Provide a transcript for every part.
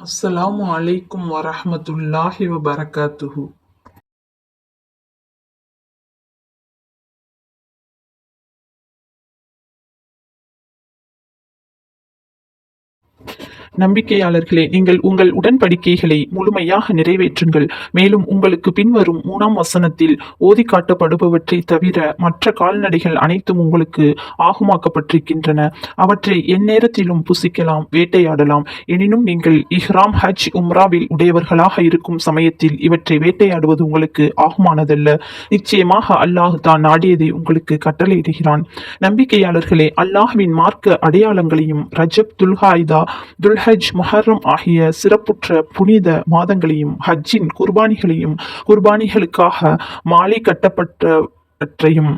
அஸ்ஸலாமு அலைக்கும் வரஹமத்துல்லாஹி வபரகாத்துஹு. நம்பிக்கையாளர்களே நீங்கள் உங்கள் உடன்படிக்கைகளை முழுமையாக நிறைவேற்றுங்கள். மேலும் உங்களுக்கு பின்வரும் மூணாம் வசனத்தில் ஓதி காட்டப்படுபவற்றை தவிர மற்ற கால்நடைகள் அனைத்தும் உங்களுக்கு ஆகுமாக்கப்பட்டிருக்கின்றன. அவற்றை எந்நேரத்திலும் புசிக்கலாம் வேட்டையாடலாம். எனினும் நீங்கள் இஹ்ராம் ஹஜ் உம்ராவில் உடையவர்களாக இருக்கும் சமயத்தில் இவற்றை வேட்டையாடுவது உங்களுக்கு ஆகுமானதல்ல. நிச்சயமாக அல்லாஹ் தான் நாடியதை உங்களுக்கு கட்டளையிடுகிறான். நம்பிக்கையாளர்களே அல்லாஹ்வின் மார்க்க அடையாளங்களையும் ரஜப் துல்ஹாய்தா ஹஜ் முஹர்ரம் ஆகிய சிறப்புற்ற புனித மாதங்களையும் ஹஜ்ஜின் குர்பானிகளையும் குர்பானிகளுக்காக மாலை கட்டப்பட்டவற்றையும்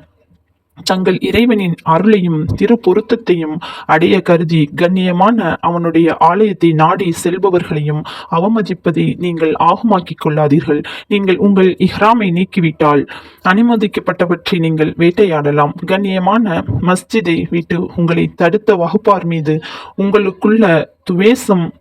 தங்கள் இறைவனின் அருளையும் திரு பொருத்தத்தையும் அடைய கருதி கண்ணியமான அவனுடைய ஆலயத்தை நாடி செல்பவர்களையும் அவமதிப்பதை நீங்கள் ஆகுமாக்கிக் கொள்ளாதீர்கள். நீங்கள் உங்கள் இஹ்ராமை நீக்கிவிட்டால் அனுமதிக்கப்பட்டவற்றை நீங்கள் வேட்டையாடலாம். கண்ணியமான மஸ்ஜிதை விட்டு உங்களை தடுத்த வகுப்பார் மீது உங்களுக்குள்ள துவேசம்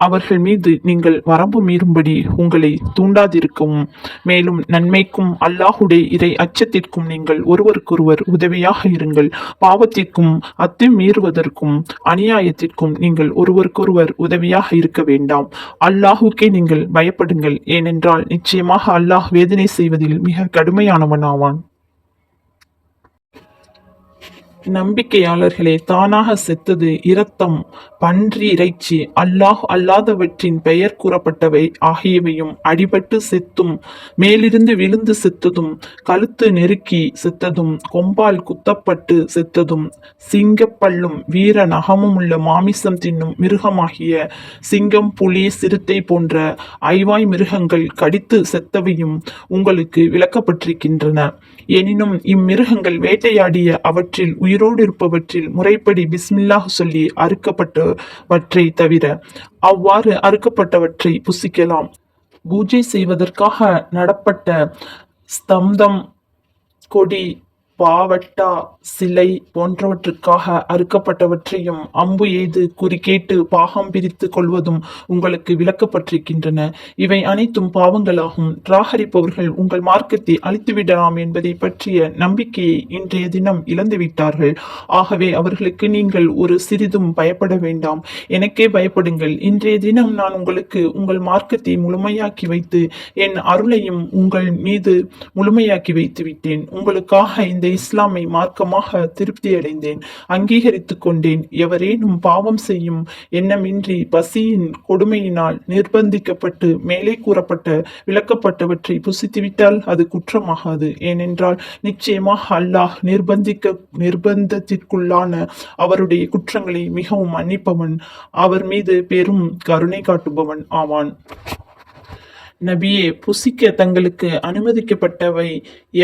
அவர்கள் மீது நீங்கள் வரம்பு மீறும்படி உங்களை தூண்டாதிருக்கவும் மேலும் நன்மைக்கும் அல்லாஹுடைய இறை அச்சத்திற்கும் நீங்கள் ஒருவருக்கொருவர் உதவியாக இருங்கள். பாவத்திற்கும் அத்துமீறுவதற்கும் அநியாயத்திற்கும் நீங்கள் ஒருவருக்கொருவர் உதவியாக இருக்க வேண்டாம். அல்லாஹுக்கே நீங்கள் பயப்படுங்கள். ஏனென்றால் நிச்சயமாக அல்லாஹ் வேதனை செய்வதில் மிக கடுமையானவனாவான். நம்பிக்கையாளர்களே தானாக செத்தது இரத்தம் பன்றி இறைச்சி அல்லாஹ் அல்லாதவற்றின் பெயர் கூறப்பட்டவை ஆகியவையும் அடிபட்டு செத்தும் மேலிருந்து விழுந்து செத்ததும் கழுத்து நெருக்கி செத்ததும் கொம்பால் குத்தப்பட்டு செத்ததும் சிங்கப்பல்லும் வீர நகமும் உள்ள மாமிசம் தின்னும் மிருகமாகிய சிங்கம் புலி சிறுத்தை போன்ற ஐவாய் மிருகங்கள் கடித்து செத்தவையும் உங்களுக்கு விளக்கப்பட்டிருக்கின்றன. எனினும் இம்மிருகங்கள் வேட்டையாடிய அவற்றில் உயிர் உயிரோடு இருப்பவற்றில் முறைப்படி பிஸ்மில்லாஹ் சொல்லி அறுக்கப்பட்டவற்றை தவிர அவ்வாறு அறுக்கப்பட்டவற்றை புசிக்கலாம். பூஜை செய்வதற்காக நடப்பட்ட ஸ்தம்பம் கொடி பாவட்டா சிலை போன்றவற்றுக்காக அறுக்கப்பட்டவற்றையும் அம்பு எய்து குறிக்கேட்டு பாகம் பிரித்து கொள்வதும் உங்களுக்கு விளக்கப்பட்டிருக்கின்றன. இவை அனைத்தும் பாவங்களாகும். ராகரிப்பவர்கள் உங்கள் மார்க்கத்தை அழித்துவிடலாம் என்பதை பற்றிய நம்பிக்கையை இன்றைய தினம் இழந்துவிட்டார்கள். ஆகவே அவர்களுக்கு நீங்கள் ஒரு சிறிதும் பயப்பட வேண்டாம். எனக்கே பயப்படுங்கள். இன்றைய தினம் நான் உங்களுக்கு உங்கள் மார்க்கத்தை முழுமையாக்கி வைத்து என் அருளையும் உங்கள் மீது முழுமையாக்கி வைத்து விட்டேன் உங்களுக்காக இந்த இஸ்லாமை மார்க்கமாக திருப்தி அடைந்தேன் அங்கீகரித்துக் கொண்டேன். எவரேனும் பாவம் செய்யும் எண்ணமின்றி பசியின் கொடுமையினால் நிர்பந்திக்கப்பட்டு மேலே கூறப்பட்ட விளக்கப்பட்டவற்றை புசித்துவிட்டால் அது குற்றமாகாது. ஏனென்றால் நிச்சயமாக அல்லாஹ் நிர்பந்திக்க நிர்பந்தத்திற்குள்ளான அவருடைய குற்றங்களை மிகவும் மன்னிப்பவன். அவர் மீது பெரும் கருணை காட்டுபவன் ஆவான். நபியே புசிக்க தங்களுக்கு அனுமதிக்கப்பட்டவை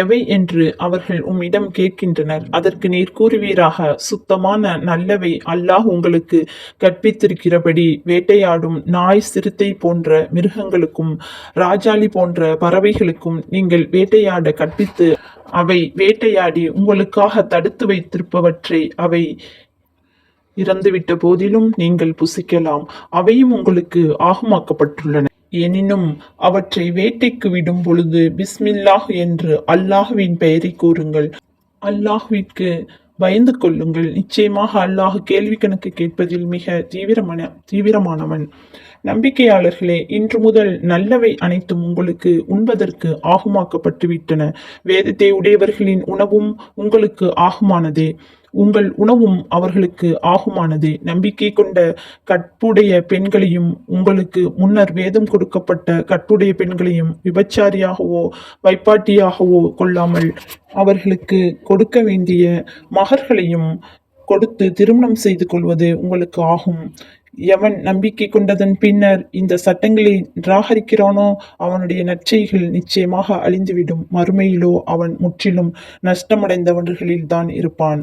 எவை என்று அவர்கள் உம்மிடம் கேட்கின்றனர். அதற்கு நீர் கூறுவீராக சுத்தமான நல்லவை அல்லாஹ் உங்களுக்கு கற்பித்திருக்கிறபடி வேட்டையாடும் நாய் சிறுத்தை போன்ற மிருகங்களுக்கும் ராஜாளி போன்ற பறவைகளுக்கும் நீங்கள் வேட்டையாட கற்பித்து அவை வேட்டையாடி உங்களுக்காக தடுத்து வைத்திருப்பவற்றை அவை இறந்துவிட்ட போதிலும் நீங்கள் புசிக்கலாம். அவையும் உங்களுக்கு ஆகமாக்கப்பட்டுள்ளன. எனினும் அவற்றை வேட்டைக்கு விடும் பொழுது பிஸ்மில்லாஹ் என்று அல்லாஹ்வின் பெயரை கூறுங்கள். அல்லாஹ்விற்கு பயந்து கொள்ளுங்கள். நிச்சயமாக அல்லாஹ் கேள்வி கணக்கு கேட்பதில் மிக தீவிரமான தீவிரமானவன். நம்பிக்கையாளர்களே இன்று முதல் நல்லவை அனைத்தும் உங்களுக்கு உண்பதற்கு ஆகுமாக்கப்பட்டுவிட்டன. வேதத்தை உடையவர்களின் உணவும் உங்களுக்கு ஆகுமானதே. உங்கள் உணவும் அவர்களுக்கு ஆகுமானது. நம்பிக்கை கொண்ட கற்புடைய பெண்களையும் உங்களுக்கு முன்னர் வேதம் கொடுக்கப்பட்ட கற்புடைய பெண்களையும் விபச்சாரியாகவோ வைப்பாட்டியாகவோ கொள்ளாமல் அவர்களுக்கு கொடுக்க வேண்டிய மகர்களையும் கொடுத்து திருமணம் செய்து கொள்வது உங்களுக்கு ஆகும். எவன் நம்பிக்கை கொண்டதன் பின்னர் இந்த சட்டங்களை நிராகரிக்கிறானோ அவனுடைய நற்செய்கள் நிச்சயமாக அழிந்துவிடும். மறுமையிலோ அவன் முற்றிலும் நஷ்டமடைந்தவர்களில்தான் இருப்பான்.